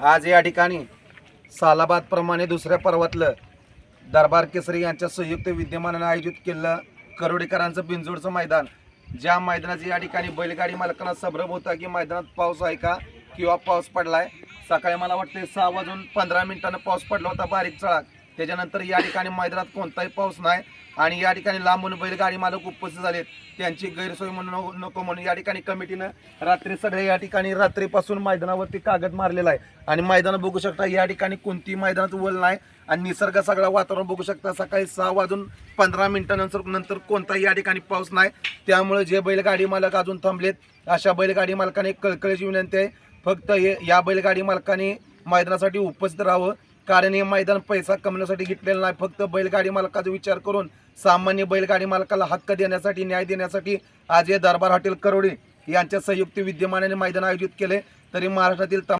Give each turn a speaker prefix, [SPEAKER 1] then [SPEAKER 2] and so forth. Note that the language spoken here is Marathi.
[SPEAKER 1] आज या ठिकाणी सालाबादप्रमाणे दुसऱ्या पर्वातलं दरबार केसरी यांच्या संयुक्त विद्यमानानं आयोजित केलेलं करोडेकरांचं बिंजोडचं मैदान. ज्या मैदानाची या ठिकाणी बैलगाडी मालकांना संभ्रम होता की मैदानात पाऊस आहे का किंवा पाऊस पडलाय? सकाळी मला वाटते सहा वाजून पंधरा मिनिटानं पाऊस पडला होता बारीक चळाक. त्याच्यानंतर या ठिकाणी मैदानात कोणताही पाऊस नाही आणि या ठिकाणी लांबून बैलगाडी मालक उपस्थित झालेत त्यांची गैरसोय म्हणून नको- म्हणून या ठिकाणी कमिटीनं रात्री सगळे या ठिकाणी रात्रीपासून मैदानावरती कागद मारलेला आहे. आणि मैदान बघू शकता या ठिकाणी कोणती मैदानात वल नाही. आणि निसर्ग सगळं वातावरण बघू शकता सकाळी सहा वाजून पंधरा मिनिटानंतर नंतर कोणताही या ठिकाणी पाऊस नाही. त्यामुळे जे बैलगाडी मालक अजून थांबलेत अशा बैलगाडी मालकाने कळकळीची विनंती आहे. फक्त हे या बैलगाडी मालकाने मैदानासाठी उपस्थित राहावं. कारण हे मैदान पैसा कमवण्यासाठी घेतलेलं नाही. फक्त बैलगाडी मालकाचा विचार करून सामान्य बैलगाडी मालकाला हक्क देण्यासाठी न्याय देण्यासाठी आज हे दरबार हॉटेल करोडे यांच्या संयुक्त विद्यमानाने मैदान आयोजित केले. तरी महाराष्ट्रातील